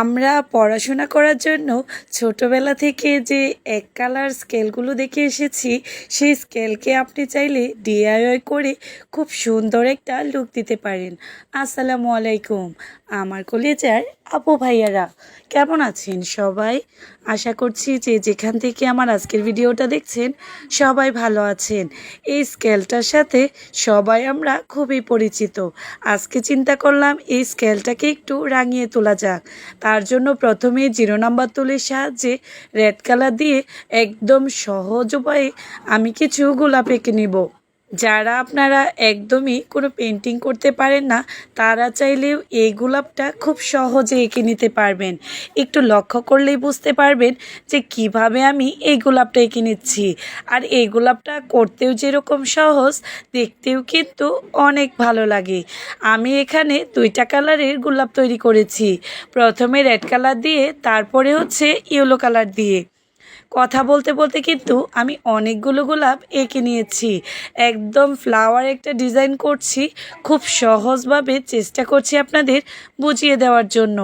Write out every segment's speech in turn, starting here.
আমরা পড়াশোনা করার জন্য ছোটোবেলা থেকে যে এক কালার স্কেলগুলো দেখে এসেছি, সেই স্কেলকে আপনি চাইলে ডিআইওয়াই করে খুব সুন্দর একটা লুক দিতে পারেন। আসসালামু আলাইকুম। আমার কলেজার আপু ভাইয়ারা, কেমন আছেন সবাই? আশা করছি যে যেখান থেকে আমার আজকের ভিডিওটা দেখছেন, সবাই ভালো আছেন। এই স্কেলটার সাথে সবাই আমরা খুবই পরিচিত। আজকে চিন্তা করলাম এই স্কেলটাকে একটু রাঙিয়ে তোলা যাক। তার জন্য প্রথমে জিরো নাম্বার তুলির সাহায্যে রেড কালার দিয়ে একদম সহজ উপায়ে আমি কিছু গোলাপ এঁকে নিব। যারা আপনারা একদমই কোনো পেন্টিং করতে পারেন না, তারা চাইলেও এই গোলাপটা খুব সহজে এঁকে নিতে পারবেন। একটু লক্ষ্য করলেই বুঝতে পারবেন যে কীভাবে আমি এই গোলাপটা এঁকে নিচ্ছি। আর এই গোলাপটা করতেও যেরকম সহজ, দেখতেও কিন্তু অনেক ভালো লাগে। আমি এখানে দুইটা কালারের গোলাপ তৈরি করেছি। প্রথমে রেড কালার দিয়ে, তারপরে হচ্ছে ইয়েলো কালার দিয়ে। কথা বলতে বলতে কিন্তু আমি অনেকগুলো গোলাপ এঁকে নিয়েছি। একদম ফ্লাওয়ার একটা ডিজাইন করছি, খুব সহজভাবে চেষ্টা করছি আপনাদের বুঝিয়ে দেওয়ার জন্য।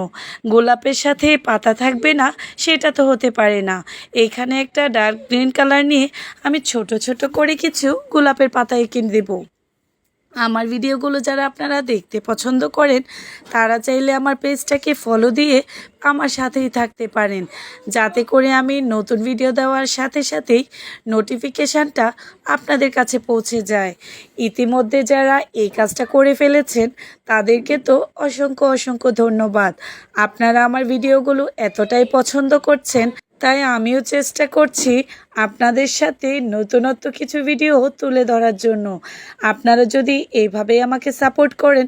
গোলাপের সাথে পাতা থাকবে না, সেটা তো হতে পারে না। এখানে একটা ডার্ক গ্রিন কালার নিয়ে আমি ছোট ছোট করে কিছু গোলাপের পাতা এঁকে দেবো। আমার ভিডিওগুলো যারা আপনারা দেখতে পছন্দ করেন, তারা চাইলে আমার পেজটাকে ফলো দিয়ে আমার সাথেই থাকতে পারেন। যাতে করে আমি নতুন ভিডিও দেওয়ার সাথে সাথেই নোটিফিকেশানটা আপনাদের কাছে পৌঁছে যায়। ইতিমধ্যে যারা এই কাজটা করে ফেলেছেন, তাদেরকে তো অসংখ্য অসংখ্য ধন্যবাদ। আপনারা আমার ভিডিওগুলো এতটাই পছন্দ করছেন, তাই আমিও চেষ্টা করছি আপনাদের সাথে নতুনত্ব কিছু ভিডিও তুলে ধরার জন্য। আপনারা যদি এইভাবেই আমাকে সাপোর্ট করেন,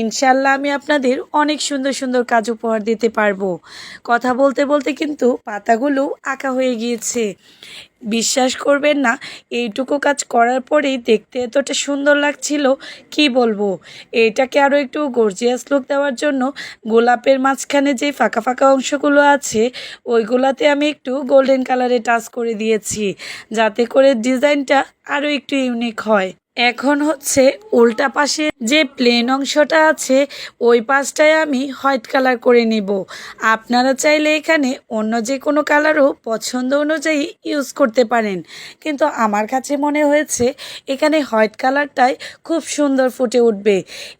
ইনশাল্লাহ আমি আপনাদের অনেক সুন্দর সুন্দর কাজ উপহার দিতে পারব। কথা বলতে বলতে কিন্তু পাতাগুলো আঁকা হয়ে গিয়েছে। বিশ্বাস করবেন না, এইটুকু কাজ করার পরেই দেখতে এতটা সুন্দর লাগছিল, কি বলব? এটাকে আরও একটু গর্জিয়াস লুক দেওয়ার জন্য গোলাপের মাঝখানে যে ফাঁকা ফাঁকা অংশগুলো আছে, ওইগুলাতে আমি একটু গোল্ডেন কালারে টাচ করে দিয়েছি। যাতে করে ডিজাইনটা আরও একটু ইউনিক হয়। এখন হচ্ছে উল্টা পাশে যে প্লেন অংশটা আছে, ওই পাশটায় আমি হোয়াইট কালার করে নিব। আপনারা চাইলে এখানে অন্য যে কোনো কালারও পছন্দ অনুযায়ী ইউজ করতে পারেন। কিন্তু আমার কাছে মনে হয়েছে, এখানে হোয়াইট কালারটাই খুব সুন্দর ফুটে উঠবে।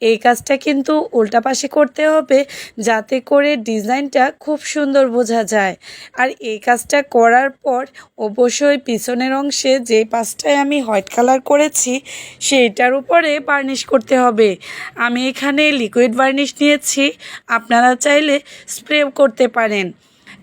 এই কাজটা কিন্তু উল্টা পাশে করতে হবে, যাতে করে ডিজাইনটা খুব সুন্দর বোঝা যায়। আর এই কাজটা করার পর অবশ্যই পিছনের অংশে যে পাশটায় আমি হোয়াইট কালার করেছি সেইটার উপরে বার্নিশ করতে হবে। আমি এখানে লিকুইড বার্নিশ নিয়েছি। আপনারা চাইলে স্প্রে করতে পারেন।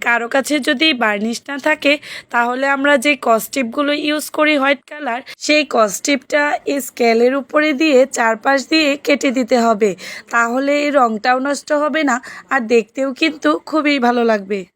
কারও কাছে যদি বার্নিশ না থাকে, তাহলে আমরা যে কস্টিপগুলো ইউজ করি হোয়াইট কালার সেই কস্টিপটা স্কেলের উপরে দিয়ে চারপাশ দিয়ে কেটে দিতে হবে। তাহলে এই রঙটাও নষ্ট হবে না, আর দেখতেও কিন্তু খুবই ভালো লাগবে।